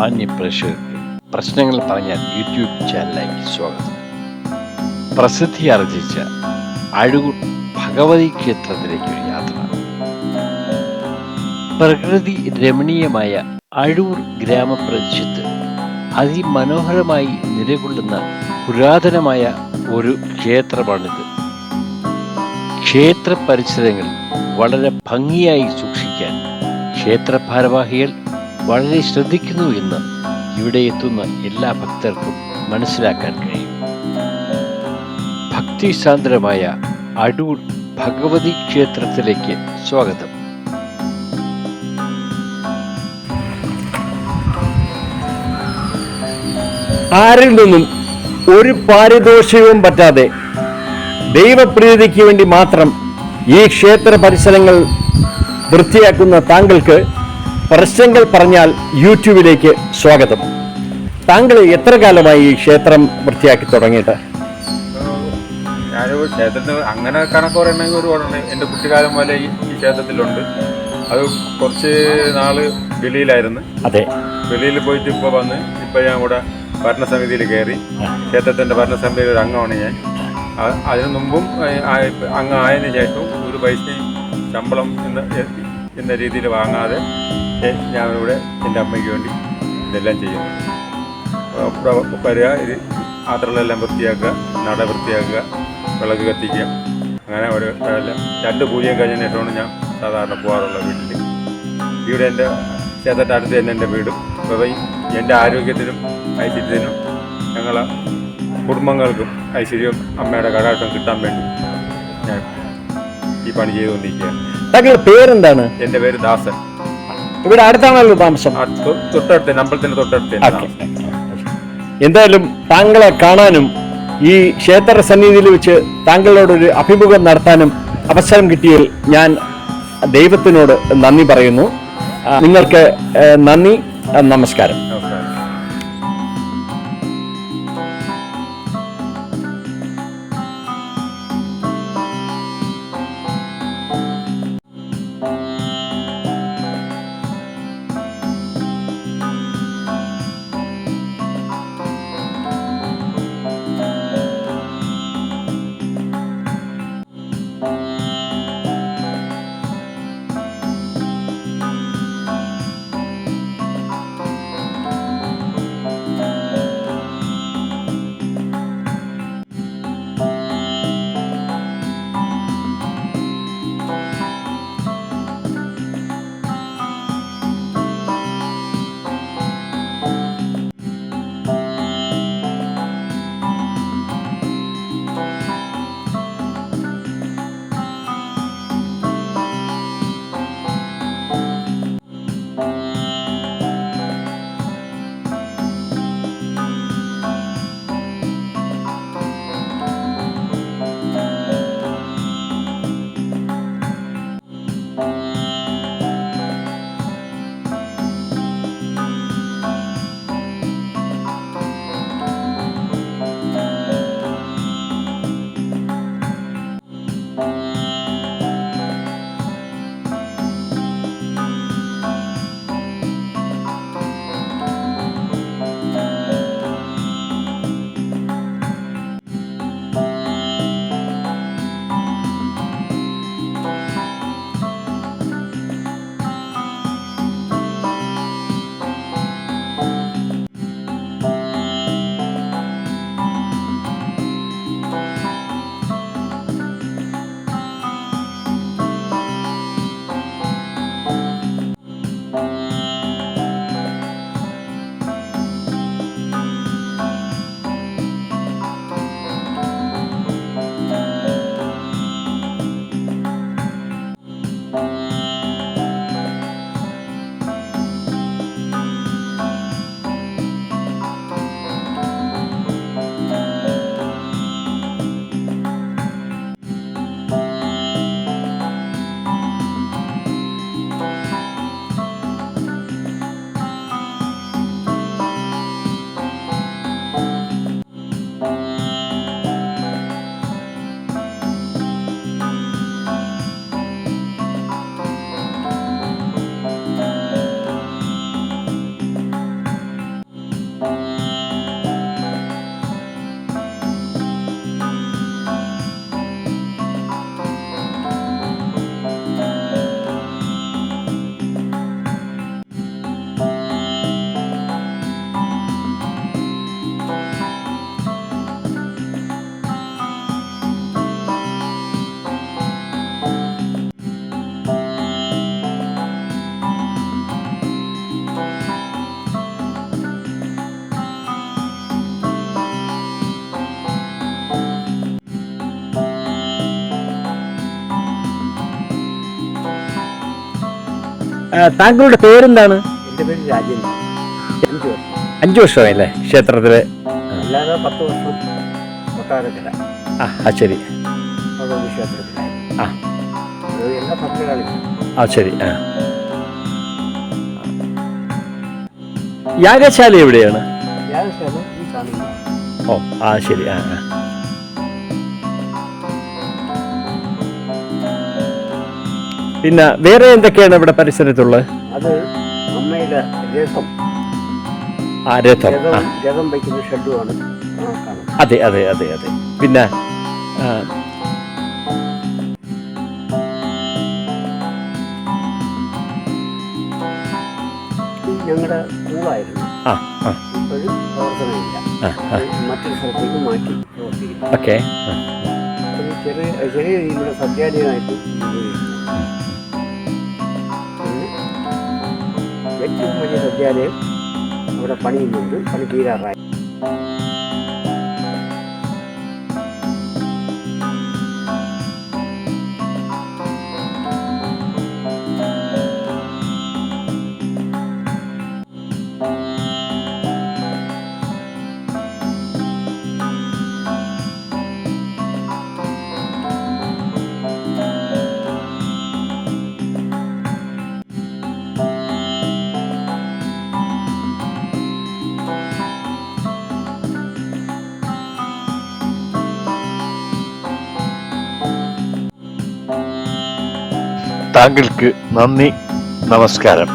മാന്യ പ്രേക്ഷകർക്ക് പ്രശ്നങ്ങൾ പറഞ്ഞാൽ യൂട്യൂബ് ചാനലിലേക്ക് സ്വാഗതം. പ്രസിദ്ധി ആർജിച്ച അഴുകു ഭഗവതി ക്ഷേത്രത്തിലേക്ക് ഒരു യാത്ര. പ്രകൃതി രമണീയമായ അഴൂർ ഗ്രാമപ്രദേശത്ത് അതിമനോഹരമായി നിലകൊള്ളുന്ന പുരാതനമായ ഒരു ക്ഷേത്രമാണിത്. ക്ഷേത്ര പരിസരങ്ങൾ വളരെ ഭംഗിയായി സൂക്ഷിക്കാൻ ക്ഷേത്ര ഭാരവാഹികൾ വളരെ ശ്രദ്ധിക്കുന്നു എന്ന് ഇവിടെ എത്തുന്ന എല്ലാ ഭക്തർക്കും മനസ്സിലാക്കാൻ കഴിയും. ഭക്തിസാന്ദ്രമായ അടൂർ ഭഗവതി ക്ഷേത്രത്തിലേക്ക് സ്വാഗതം. ആരിൽ നിന്നും ഒരു പാരിതോഷികവും പറ്റാതെ ദൈവപ്രീതിക്ക് വേണ്ടി മാത്രം ഈ ക്ഷേത്ര പരിസരങ്ങൾ വൃത്തിയാക്കുന്ന താങ്കൾക്ക് പ്രശ്നങ്ങൾ പറഞ്ഞാൽ യൂട്യൂബിലേക്ക് സ്വാഗതം. താങ്കൾ എത്ര കാലമായി ഈ ക്ഷേത്രം വൃത്തിയാക്കി തുടങ്ങിയിട്ട്? ഞാനൊരു ക്ഷേത്രത്തിൽ അങ്ങനെ കണക്ക് പറയണമെങ്കിൽ ഒരുപാട് എന്റെ കുട്ടിക്കാലം പോലെ ഈ ഈ ക്ഷേത്രത്തിലുണ്ട്. അത് കുറച്ച് നാൾ വെളിയിലായിരുന്നു. അതെ. വെളിയിൽ പോയിട്ട് ഇപ്പോൾ വന്ന് ഇപ്പോൾ ഞാൻ ഇവിടെ ഭരണസമിതിയിൽ കയറി. ക്ഷേത്രത്തിന്റെ ഭരണസമിതിയിൽ ഒരു അംഗമാണ് ഞാൻ. അതിനു മുമ്പും ആ- ആ- അംഗം ആയതിനു ശേഷവും ഒരു പൈസയും ശമ്പളം എന്ന എന്ന രീതിയിൽ വാങ്ങാതെ എ- ഞാനിവിടെ എന്റെ അമ്മയ്ക്ക് വേണ്ടി ഇതെല്ലാം ചെയ്യുന്നു വരിക ഇത് ആത്രകളെല്ലാം വൃത്തിയാക്കുക നട വൃത്തിയാക്കുക വിളക്ക് കത്തിക്കുക. അങ്ങനെ ഒരു രണ്ട് പൂജയും കഴിഞ്ഞ ശേഷമാണ് ഞാൻ സാധാരണ പോകാറുള്ളത് വീട്ടിൽ ഇവിടെ എന്റെ ചേട്ടന്റെ അടുത്ത് തന്നെ എന്റെ വീടും. അപ്പോൾ എന്റെ ആരോഗ്യത്തിനും ഐശ്വര്യത്തിനും ഞങ്ങളെ കുടുംബങ്ങൾക്കും ഐശ്വര്യവും അമ്മയുടെ കടാട്ടം കിട്ടാൻ വേണ്ടി ഞാൻ ഈ പണി ചെയ്തുകൊണ്ടിരിക്കുകയാണ്. താങ്കളുടെ പേരെന്താണ്? എന്റെ പേര് ദാസൻ. ഇവിടെ അടുത്താണല്ലോ താമസം. തൊട്ടടുത്ത് തൊട്ടടുത്ത്. എന്തായാലും താങ്കളെ കാണാനും ഈ ക്ഷേത്ര സന്നിധിയിൽ വെച്ച് താങ്കളോടൊരു അഭിമുഖം നടത്താനും അവസരം കിട്ടിയതിൽ ഞാൻ ദൈവത്തിനോട് നന്ദി പറയുന്നു. നിങ്ങൾക്ക് നന്ദി നമസ്കാരം. താങ്കളുടെ പേരെന്താണ്? എന്റെ പേര് രാജേന്ദ്രൻ. അഞ്ച് വർഷം. അഞ്ചു വർഷമായില്ലേ ക്ഷേത്രത്തിൽ? അല്ലാതെ പത്ത് വർഷം കൊട്ടാരത്തില ആ ആ ശരി. ഭഗവതി ക്ഷേത്രത്തിലായിരുന്നു ആ. എല്ലാ ശരി ആ. യാഗശാല എവിടെയാണ്? യാഗശാല ഓ ആ ശരി ആ ആ. പിന്നെ വേറെ എന്തൊക്കെയാണ് ഇവിടെ പരിസരത്തുള്ളത്? അത് അമ്മയുടെ രഥം. ആ രഥം. ആ. രഥം രഥം വയ്ക്കുന്ന ഷെഡുമാണ് ആ അതെ അതെ അതെ അതെ. പിന്നെ ഞങ്ങളുടെ സ്കൂളായിരുന്നു ഇപ്പോഴും പ്രവർത്തനമില്ല മറ്റൊരു സ്ഥലത്തേക്ക് മാറ്റി പ്രവർത്തിക്കുന്നു. ചെറിയ ചെറിയ രീതിയിലുള്ള സത്യാലയമായിട്ട് வெற்றி உண்மையை சத்தியாதேவ் அவரோட பணியில் இருந்து பணி தீராராய் താങ്കൾക്ക് നന്ദി നമസ്കാരം.